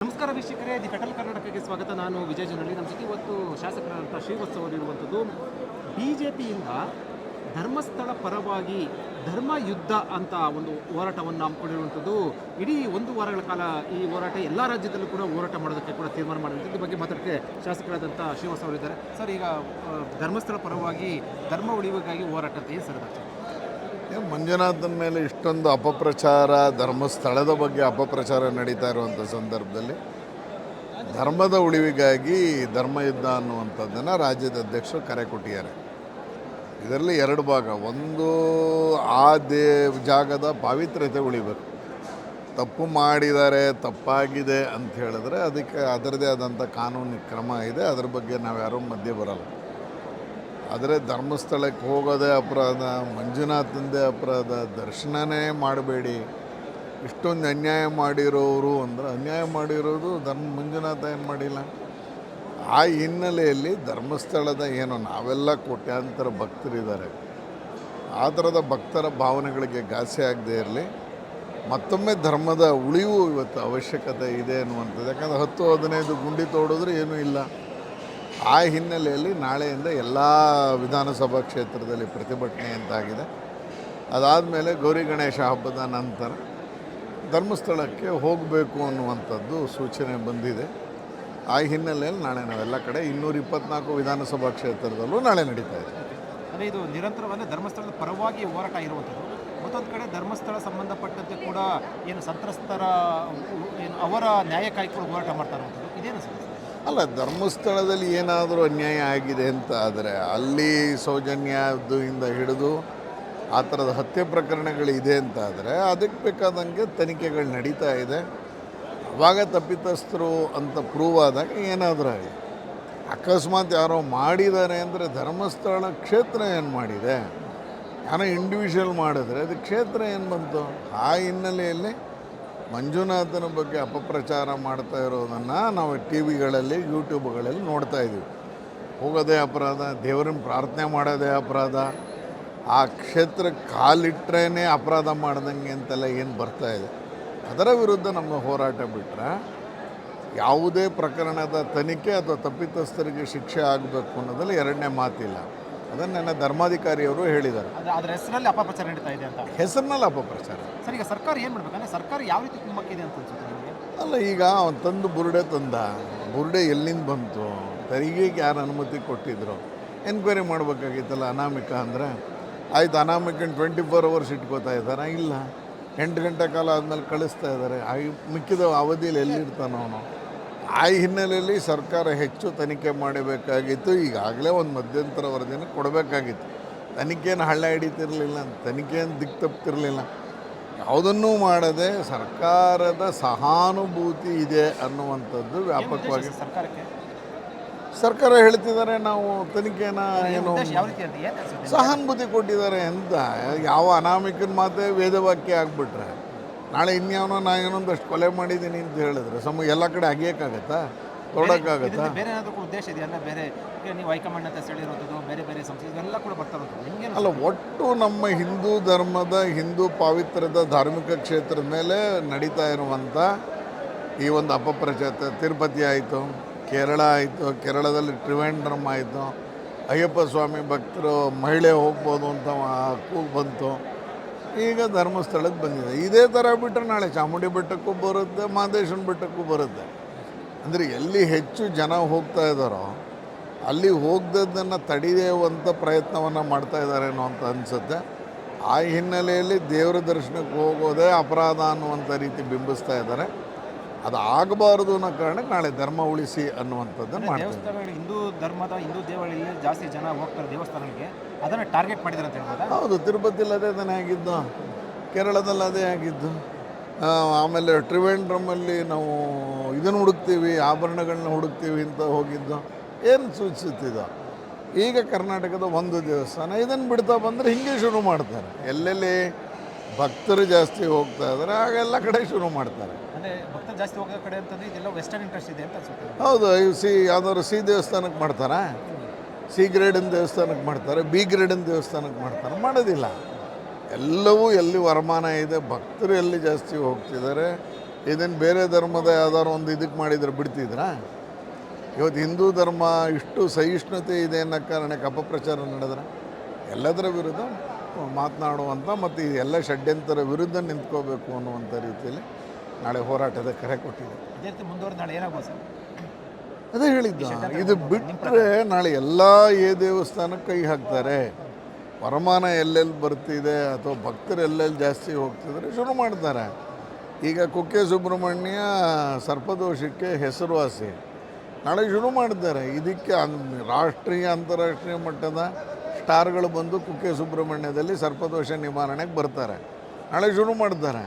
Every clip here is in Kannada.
ನಮಸ್ಕಾರ ವೀಕ್ಷಕರೇ, ದಿ ಫೆಟಲ್ ಕರ್ನಾಟಕಕ್ಕೆ ಸ್ವಾಗತ. ನಾನು ವಿಜಯ ಜನಳ್ಳಿ ನಮ್ಮ ಜೊತೆ ಇವತ್ತು ಶಾಸಕರಾದಂಥ ಶ್ರೀವತ್ಸವ ಇರುವಂಥದ್ದು ಬಿ ಜೆ ಪಿಯಿಂದ ಧರ್ಮಸ್ಥಳ ಪರವಾಗಿ ಧರ್ಮ ಯುದ್ಧ ಅಂತ ಒಂದು ಹೋರಾಟವನ್ನು ಹಮ್ಮಿಕೊಂಡಿರುವಂಥದ್ದು. ಇಡೀ ಒಂದು ವಾರಗಳ ಕಾಲ ಈ ಹೋರಾಟ ಎಲ್ಲ ರಾಜ್ಯದಲ್ಲೂ ಕೂಡ ಹೋರಾಟ ಮಾಡೋದಕ್ಕೆ ಕೂಡ ತೀರ್ಮಾನ ಮಾಡಿರುತ್ತೆ ಇದ್ರ ಬಗ್ಗೆ ಮಾತಾಡೋಕ್ಕೆ ಶಾಸಕರಾದಂಥ ಶ್ರೀವತ್ಸವ ಅವರಿದ್ದಾರೆ. ಸರ್, ಈಗ ಧರ್ಮಸ್ಥಳ ಪರವಾಗಿ ಧರ್ಮ ಉಳಿಯುವಕ್ಕಾಗಿ ಹೋರಾಟ ಅಂತ ಏನು ಸರ್ ಮಂಜುನಾಥನ ಮೇಲೆ ಇಷ್ಟೊಂದು ಅಪಪ್ರಚಾರ, ಧರ್ಮಸ್ಥಳದ ಬಗ್ಗೆ ಅಪಪ್ರಚಾರ ನಡೀತಾ ಇರುವಂಥ ಸಂದರ್ಭದಲ್ಲಿ ಧರ್ಮದ ಉಳಿವಿಗಾಗಿ ಧರ್ಮಯುದ್ಧ ಅನ್ನುವಂಥದ್ದನ್ನು ರಾಜ್ಯದ ಅಧ್ಯಕ್ಷರು ಕರೆ ಕೊಟ್ಟಿದ್ದಾರೆ. ಇದರಲ್ಲಿ ಎರಡು ಭಾಗ. ಒಂದು, ಆ ದೇ, ಜಾಗದ ಪಾವಿತ್ರ್ಯತೆ ಉಳಿಬೇಕು. ತಪ್ಪು ಮಾಡಿದ್ದಾರೆ, ತಪ್ಪಾಗಿದೆ ಅಂತ ಹೇಳಿದ್ರೆ ಅದಕ್ಕೆ ಅದರದೇ ಆದಂಥ ಕಾನೂನು ಕ್ರಮ ಇದೆ. ಅದ್ರ ಬಗ್ಗೆ ನಾವು ಯಾರೂ ಮಧ್ಯೆ ಬರಲ್ಲ. ಆದರೆ ಧರ್ಮಸ್ಥಳಕ್ಕೆ ಹೋಗೋದೇ ಅಪರಾಧ, ಮಂಜುನಾಥಂದೇ ಅಪರಾಧ, ದರ್ಶನನೇ ಮಾಡಬೇಡಿ. ಇಷ್ಟೊಂದು ಅನ್ಯಾಯ ಮಾಡಿರೋರು ಅಂದರೆ ಅನ್ಯಾಯ ಮಾಡಿರೋದು ಧರ್ಮ, ಮಂಜುನಾಥ ಏನು ಮಾಡಿಲ್ಲ. ಆ ಹಿನ್ನೆಲೆಯಲ್ಲಿ ಧರ್ಮಸ್ಥಳದ ಏನು ನಾವೆಲ್ಲ ಕೋಟ್ಯಾಂತರ ಭಕ್ತರಿದ್ದಾರೆ. ಆ ಥರದ ಭಕ್ತರ ಭಾವನೆಗಳಿಗೆ ಘಾಸಿ ಆಗದೇ ಇರಲಿ. ಮತ್ತೊಮ್ಮೆ ಧರ್ಮದ ಉಳಿವು ಇವತ್ತು ಅವಶ್ಯಕತೆ ಇದೆ ಅನ್ನುವಂಥದ್ದು. ಯಾಕಂದರೆ ಹತ್ತು ಹದಿನೈದು ಗುಂಡಿ ತೋಡಿದ್ರೆ ಏನೂ ಇಲ್ಲ. ಆ ಹಿನ್ನೆಲೆಯಲ್ಲಿ ನಾಳೆಯಿಂದ ಎಲ್ಲ ವಿಧಾನಸಭಾ ಕ್ಷೇತ್ರದಲ್ಲಿ ಪ್ರತಿಭಟನೆ ಅಂತಾಗಿದೆ. ಅದಾದಮೇಲೆ ಗೌರಿ ಗಣೇಶ ಹಬ್ಬದ ನಂತರ ಧರ್ಮಸ್ಥಳಕ್ಕೆ ಹೋಗಬೇಕು ಅನ್ನುವಂಥದ್ದು ಸೂಚನೆ ಬಂದಿದೆ. ಆ ಹಿನ್ನೆಲೆಯಲ್ಲಿ ನಾಳೆ ನಾವೆಲ್ಲ ಕಡೆ ಇನ್ನೂರ ಇಪ್ಪತ್ನಾಲ್ಕು ವಿಧಾನಸಭಾ ಕ್ಷೇತ್ರದಲ್ಲೂ ನಾಳೆ ನಡೀತಾ ಇದೆ. ಅಂದರೆ ಇದು ನಿರಂತರವಾಗಿ ಧರ್ಮಸ್ಥಳದ ಪರವಾಗಿ ಹೋರಾಟ ಇರುವಂಥದ್ದು. ಮತ್ತೊಂದು ಕಡೆ ಧರ್ಮಸ್ಥಳ ಸಂಬಂಧಪಟ್ಟಂತೆ ಕೂಡ ಏನು ಸಂತ್ರಸ್ತರ, ಏನು ಅವರ ನ್ಯಾಯಕ್ಕಾಗಿ ಕೂಡ ಹೋರಾಟ ಮಾಡ್ತಾ ಇರುವಂಥದ್ದು. ಇದೇನು ಸರ್? ಅಲ್ಲ, ಧರ್ಮಸ್ಥಳದಲ್ಲಿ ಏನಾದರೂ ಅನ್ಯಾಯ ಆಗಿದೆ ಅಂತ ಆದರೆ ಅಲ್ಲಿ ಸೌಜನ್ಯದಿಂದ ಹಿಡಿದು ಆ ಥರದ ಹತ್ಯೆ ಪ್ರಕರಣಗಳಿದೆ ಅಂತ ಆದರೆ ಅದಕ್ಕೆ ಬೇಕಾದಂಗೆ ತನಿಖೆಗಳು ನಡೀತಾ ಇದೆ. ಅವಾಗ ತಪ್ಪಿತಸ್ಥರು ಅಂತ ಪ್ರೂವ್ ಆದಾಗ ಏನಾದರೂ ಆಗಿದೆ. ಅಕಸ್ಮಾತ್ ಯಾರೋ ಮಾಡಿದ್ದಾರೆ ಅಂದರೆ ಧರ್ಮಸ್ಥಳ ಕ್ಷೇತ್ರ ಏನು ಮಾಡಿದೆ? ಯಾರೋ ಇಂಡಿವಿಜುವಲ್ ಮಾಡಿದ್ರೆ ಅದು ಕ್ಷೇತ್ರ ಏನು ಬಂತು? ಆ ಹಿನ್ನೆಲೆಯಲ್ಲಿ ಮಂಜುನಾಥನ ಬಗ್ಗೆ ಅಪಪ್ರಚಾರ ಮಾಡ್ತಾ ಇರೋದನ್ನು ನಾವು ಟಿ ವಿಗಳಲ್ಲಿ ಯೂಟ್ಯೂಬ್ಗಳಲ್ಲಿ ನೋಡ್ತಾ ಇದ್ದೀವಿ. ಹೋಗೋದೇ ಅಪರಾಧ, ದೇವರನ್ನ ಪ್ರಾರ್ಥನೆ ಮಾಡೋದೇ ಅಪರಾಧ. ಆ ಕ್ಷೇತ್ರಕ್ಕೆ ಕಾಲಿಟ್ರೇ ಅಪರಾಧ ಮಾಡ್ದಂಗೆ ಅಂತೆಲ್ಲ ಏನು ಬರ್ತಾ ಇದೆ? ಅದರ ವಿರುದ್ಧ ನಮ್ಮ ಹೋರಾಟ ಬಿಟ್ಟರೆ ಯಾವುದೇ ಪ್ರಕರಣದ ತನಿಖೆ ಅಥವಾ ತಪ್ಪಿತಸ್ಥರಿಗೆ ಶಿಕ್ಷೆ ಆಗಬೇಕು ಅನ್ನೋದ್ರಲ್ಲಿ ಎರಡನೇ ಮಾತಿಲ್ಲ. ಅದನ್ನು ನನ್ನ ಧರ್ಮಾಧಿಕಾರಿಯವರು ಹೇಳಿದ್ದಾರೆ. ಅದು ಅದರ ಹೆಸರಲ್ಲಿ ಅಪಪ್ರಚಾರ ನಡೀತಾ ಇದೆ ಅಂತ. ಹೆಸರಿನಲ್ಲಿ ಅಪಪ್ರಚಾರ. ಸರ್ ಈಗ ಸರ್ಕಾರ ಏನು ಮಾಡ್ಬೇಕಂದ್ರೆ ಸರ್ಕಾರ ಯಾವ ರೀತಿ ಕುಮ್ಮಕ್ಕಿದೆ ಅಂತ ಅನ್ಸುತ್ತೆ ನಿಮಗೆ? ಅಲ್ಲ ಈಗ ಅವ್ನು ತಂದು ಬುರುಡೆ ತಂದ. ಬುರುಡೆ ಎಲ್ಲಿಂದ ಬಂತು? ತೆರಿಗೆಗೆ ಯಾರು ಅನುಮತಿ ಕೊಟ್ಟಿದ್ರು? ಎನ್ಕ್ವೈರಿ ಮಾಡಬೇಕಾಗಿತ್ತಲ್ಲ ಅನಾಮಿಕ ಅಂದರೆ? ಆಯ್ತು ಅನಾಮಿಕನ್ ಟ್ವೆಂಟಿ ಫೋರ್ ಅವರ್ಸ್ ಇಟ್ಕೋತಾ ಇದ್ದಾರಾ? ಇಲ್ಲ. ಎಂಟು ಗಂಟೆ ಕಾಲ ಆದಮೇಲೆ ಕಳಿಸ್ತಾ ಇದ್ದಾರೆ ಆ ಮಿಕ್ಕಿದ ಅವಧಿಯಲ್ಲಿ ಎಲ್ಲಿರ್ತಾನೆ ಅವನು? ಆ ಹಿನ್ನೆಲೆಯಲ್ಲಿ ಸರ್ಕಾರ ಹೆಚ್ಚು ತನಿಖೆ ಮಾಡಬೇಕಾಗಿತ್ತು. ಈಗಾಗಲೇ ಒಂದು ಮಧ್ಯಂತರ ವರದಿಯನ್ನು ಕೊಡಬೇಕಾಗಿತ್ತು. ತನಿಖೆಯನ್ನು ಹಳ್ಳ ಹಿಡಿತಿರಲಿಲ್ಲ ತನಿಖೆಯನ್ನು ದಿಕ್ಕು ತಪ್ತಿರಲಿಲ್ಲ ಯಾವುದನ್ನೂ ಮಾಡದೆ ಸರ್ಕಾರದ ಸಹಾನುಭೂತಿ ಇದೆ ಅನ್ನುವಂಥದ್ದು ವ್ಯಾಪಕವಾಗಿ ಸರ್ಕಾರ ಹೇಳ್ತಿದ್ದಾರೆ ನಾವು ತನಿಖೆನ ಏನು ಸಹಾನುಭೂತಿ ಕೊಟ್ಟಿದ್ದಾರೆ ಅಂತ. ಯಾವ ಅನಾಮಿಕನ ಮಾತೇ ವೇದವಾಕ್ಯ ಆಗಿಬಿಟ್ರೆ. ನಾಳೆ ಇನ್ಯಾವನೋ ನಾ ಏನೊಂದಷ್ಟು ಕೊಲೆ ಮಾಡಿದ್ದೀನಿ ಅಂತ ಹೇಳಿದ್ರೆ ಸಮ ಎಲ್ಲ ಕಡೆ ಅಗಿಯೋಕ್ಕಾಗತ್ತಾ? ತೊಡೋಕ್ಕಾಗತ್ತಾ ಬೇರೆ ಏನಾದರೂ ಕೂಡ ಉದ್ದೇಶ ಇದೆಯಲ್ಲ ಬೇರೆ ನೀವು ಹೈಕಮಾಂಡ್ ಅಂತ ಬೇರೆ ಬೇರೆ ಸಂಸ್ಥೆ ಎಲ್ಲ ಕೂಡ ಬರ್ತಾ ಇರೋದು. ಅಲ್ಲ ಒಟ್ಟು ನಮ್ಮ ಹಿಂದೂ ಧರ್ಮದ ಹಿಂದೂ ಪಾವಿತ್ರ್ಯದ ಧಾರ್ಮಿಕ ಕ್ಷೇತ್ರದ ಮೇಲೆ ನಡೀತಾ ಇರುವಂಥ ಈ ಒಂದು ಅಪಪ್ರಚಾರ ತಿರುಪತಿ ಆಯಿತು ಕೇರಳ ಆಯಿತು ಕೇರಳದಲ್ಲಿ ತ್ರಿವೇಂದ್ರಮ್ ಆಯಿತು ಅಯ್ಯಪ್ಪ ಸ್ವಾಮಿ ಭಕ್ತರು ಮಹಿಳೆ ಹೋಗ್ಬೋದು ಅಂತ ಕೂಗು ಬಂತು. ಈಗ ಧರ್ಮಸ್ಥಳಕ್ಕೆ ಬಂದಿದೆ. ಇದೇ ಥರ ಬಿಟ್ಟರೆ ನಾಳೆ ಚಾಮುಂಡಿ ಬೆಟ್ಟಕ್ಕೂ ಬರುತ್ತೆ ಮಹದೇಶ್ವರನ ಬೆಟ್ಟಕ್ಕೂ ಬರುತ್ತೆ. ಅಂದರೆ ಎಲ್ಲಿ ಹೆಚ್ಚು ಜನ ಹೋಗ್ತಾ ಇದ್ದಾರೋ, ಅಲ್ಲಿ ಹೋಗ್ದದ್ದನ್ನು ತಡೆಯುವಂಥ ಪ್ರಯತ್ನವನ್ನು ಮಾಡ್ತಾ ಇದ್ದಾರೇನೋ ಅಂತ ಅನಿಸುತ್ತೆ. ಆ ಹಿನ್ನೆಲೆಯಲ್ಲಿ ದೇವರ ದರ್ಶನಕ್ಕೆ ಹೋಗೋದೇ ಅಪರಾಧ ಅನ್ನುವಂಥ ರೀತಿ ಬಿಂಬಿಸ್ತಾ ಇದ್ದಾರೆ. ಅದು ಆಗಬಾರದು ಅನ್ನೋ ಕಾರಣಕ್ಕೆ ನಾಳೆ ಧರ್ಮ ಉಳಿಸಿ ಅನ್ನುವಂಥದ್ದು ಮಾಡ್ತೀವಿ ದೇವಸ್ಥಾನಗಳು ಹಿಂದೂ ಧರ್ಮದ ಹಿಂದೂ ದೇವಳಿಗೆ ಜಾಸ್ತಿ ಜನ ಹೋಗ್ತಾರೆ ದೇವಸ್ಥಾನಗಳಿಗೆ ಅದನ್ನು ಟಾರ್ಗೆಟ್ ಮಾಡಿದ್ದಾರೆ ಅಂತ ಹೇಳ್ಬೋದಾ? ಹೌದು ತಿರುಪತಿಲಿ ಅದೇ ತಾನೇ ಆಗಿದ್ದು ಕೇರಳದಲ್ಲಿ ಅದೇ ಆಗಿದ್ದು. ಆ, ಆಮೇಲೆ ಟ್ರಿವೆಂಡ್ರಮ್ಮಲ್ಲಿ ನಾವು ಇದನ್ನು ಹುಡುಕ್ತೀವಿ ಆಭರಣಗಳನ್ನ ಹುಡುಕ್ತೀವಿ ಅಂತ ಹೋಗಿದ್ದು. ಏನು ಸೂಚಿಸುತ್ತಿದ್ದು ಈಗ ಕರ್ನಾಟಕದ ಒಂದು ದೇವಸ್ಥಾನ ಇದನ್ನು ಬಿಡ್ತಾ ಬಂದರೆ ಹಿಂಗೆ ಶುರು ಮಾಡ್ತಾರೆ. ಎಲ್ಲೆಲ್ಲಿ ಭಕ್ತರು ಜಾಸ್ತಿ ಹೋಗ್ತಾ ಇದ್ದಾರೆ ಆಗೆಲ್ಲ ಕಡೆ ಶುರು ಮಾಡ್ತಾರೆ. ಹೌದು ಇವು ಸಿ ಯಾವ್ದಾದ್ರು ಸಿ ದೇವಸ್ಥಾನಕ್ಕೆ ಮಾಡ್ತಾರಾ? ಸಿ ಗ್ರೇಡಿನ ದೇವಸ್ಥಾನಕ್ಕೆ ಮಾಡ್ತಾರೆ, ಬಿ ಗ್ರೇಡಿನ ದೇವಸ್ಥಾನಕ್ಕೆ ಮಾಡ್ತಾರೆ? ಮಾಡೋದಿಲ್ಲ. ಎಲ್ಲವೂ ಎಲ್ಲಿ ವರಮಾನ ಇದೆ, ಭಕ್ತರು ಎಲ್ಲಿ ಜಾಸ್ತಿ ಹೋಗ್ತಿದ್ದಾರೆ, ಇದೇನು ಬೇರೆ ಧರ್ಮದ ಯಾವ್ದಾದ್ರು ಒಂದು ಇದಕ್ಕೆ ಮಾಡಿದ್ರೆ ಬಿಡ್ತಿದ್ರಾ? ಇವತ್ತು ಹಿಂದೂ ಧರ್ಮ ಇಷ್ಟು ಸಹಿಷ್ಣುತೆ ಇದೆ ಅನ್ನೋ ಕಾರಣಕ್ಕೆ ಅಪಪ್ರಚಾರ ನಡೆದ್ರೆ? ಎಲ್ಲದರ ವಿರುದ್ಧ ಮಾತನಾಡುವಂಥ ಮತ್ತು ಈ ಎಲ್ಲ ಷಡ್ಯಂತರ ವಿರುದ್ಧ ನಿಂತ್ಕೋಬೇಕು ಅನ್ನುವಂಥ ರೀತಿಯಲ್ಲಿ ನಾಳೆ ಹೋರಾಟದ ಕರೆ ಕೊಟ್ಟಿದೆ. ಅದೇ ಹೇಳಿದ್ದ ಇದು ಬಿಟ್ಟರೆ ನಾಳೆ ಎಲ್ಲ ಏ ದೇವಸ್ಥಾನಕ್ಕೆ ಕೈ ಹಾಕ್ತಾರೆ. ವರಮಾನ ಎಲ್ಲೆಲ್ಲಿ ಬರ್ತಿದೆ ಅಥವಾ ಭಕ್ತರು ಎಲ್ಲೆಲ್ಲಿ ಜಾಸ್ತಿ ಹೋಗ್ತಿದ್ರೆ ಶುರು ಮಾಡ್ತಾರೆ. ಈಗ ಕುಕ್ಕೆ ಸುಬ್ರಹ್ಮಣ್ಯ ಸರ್ಪದೋಷಕ್ಕೆ ಹೆಸರುವಾಸಿ. ನಾಳೆ ಶುರು ಮಾಡಿದ್ದಾರೆ ಇದಕ್ಕೆ ರಾಷ್ಟ್ರೀಯ ಅಂತಾರಾಷ್ಟ್ರೀಯ ಮಟ್ಟದ ಸ್ಟಾರ್ಗಳು ಬಂದು ಕುಕ್ಕೆ ಸುಬ್ರಹ್ಮಣ್ಯದಲ್ಲಿ ಸರ್ಪದೋಷ ನಿವಾರಣೆಗೆ ಬರ್ತಾರೆ. ನಾಳೆ ಶುರು ಮಾಡ್ತಾರೆ.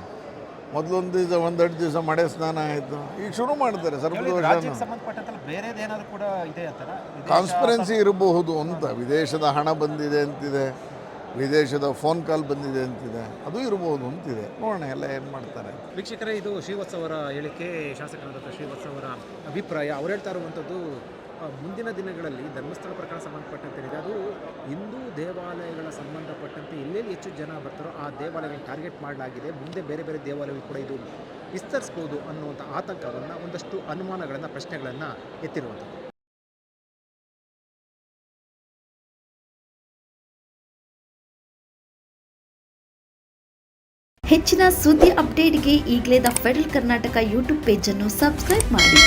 ಮೊದಲೊಂದು ದಿವಸ ಒಂದೆರಡು ದಿವಸ ಮಡೆ ಸ್ನಾನ ಆಯಿತು. ಈಗ ಶುರು ಮಾಡ್ತಾರೆ ಅಂತಾರ? ಕಾನ್ಸ್ಪರೆನ್ಸಿ ಇರಬಹುದು ಅಂತ. ವಿದೇಶದ ಹಣ ಬಂದಿದೆ ಅಂತಿದೆ. ವಿದೇಶದ ಫೋನ್ ಕಾಲ್ ಬಂದಿದೆ ಅಂತಿದೆ. ಅದು ಇರಬಹುದು ಅಂತಿದೆ. ನೋಡೋಣ ಎಲ್ಲ ಏನು ಮಾಡ್ತಾರೆ. ವೀಕ್ಷಕರೇ ಇದು ಶ್ರೀವತ್ಸವರ ಹೇಳಿಕೆ. ಶಾಸಕರಾದಂಥ ಶ್ರೀವತ್ಸವರ ಅಭಿಪ್ರಾಯ. ಅವ್ರು ಹೇಳ್ತಾ ಇರುವಂಥದ್ದು ಮುಂದಿನ ದಿನಗಳಲ್ಲಿ ಧರ್ಮಸ್ಥಳ ಪ್ರಕರಣ ಸಂಬಂಧಪಟ್ಟಂತೆ ಅದು ಹಿಂದೂ ದೇವಾಲಯಗಳ ಸಂಬಂಧಪಟ್ಟಂತೆ ಎಲ್ಲೆಲ್ಲಿ ಹೆಚ್ಚು ಜನ ಬರ್ತಾರೋ ಆ ದೇವಾಲಯಗಳನ್ನು ಟಾರ್ಗೆಟ್ ಮಾಡಲಾಗಿದೆ. ಮುಂದೆ ಬೇರೆ ಬೇರೆ ದೇವಾಲಯಗಳು ಕೂಡ ಇದು ವಿಸ್ತರಿಸ್ಬೋದು ಅನ್ನುವಂಥ ಆತಂಕವನ್ನು ಒಂದಷ್ಟು ಅನುಮಾನಗಳನ್ನು, ಪ್ರಶ್ನೆಗಳನ್ನು ಎತ್ತಿರುವಂಥದ್ದು. ಹೆಚ್ಚಿನ ಸುದ್ದಿ ಅಪ್ಡೇಟ್ಗೆ ಈಗಲೇ ದ ಫೆಡರಲ್ ಕರ್ನಾಟಕ ಯೂಟ್ಯೂಬ್ ಪೇಜನ್ನು ಸಬ್ಸ್ಕ್ರೈಬ್ ಮಾಡಿ.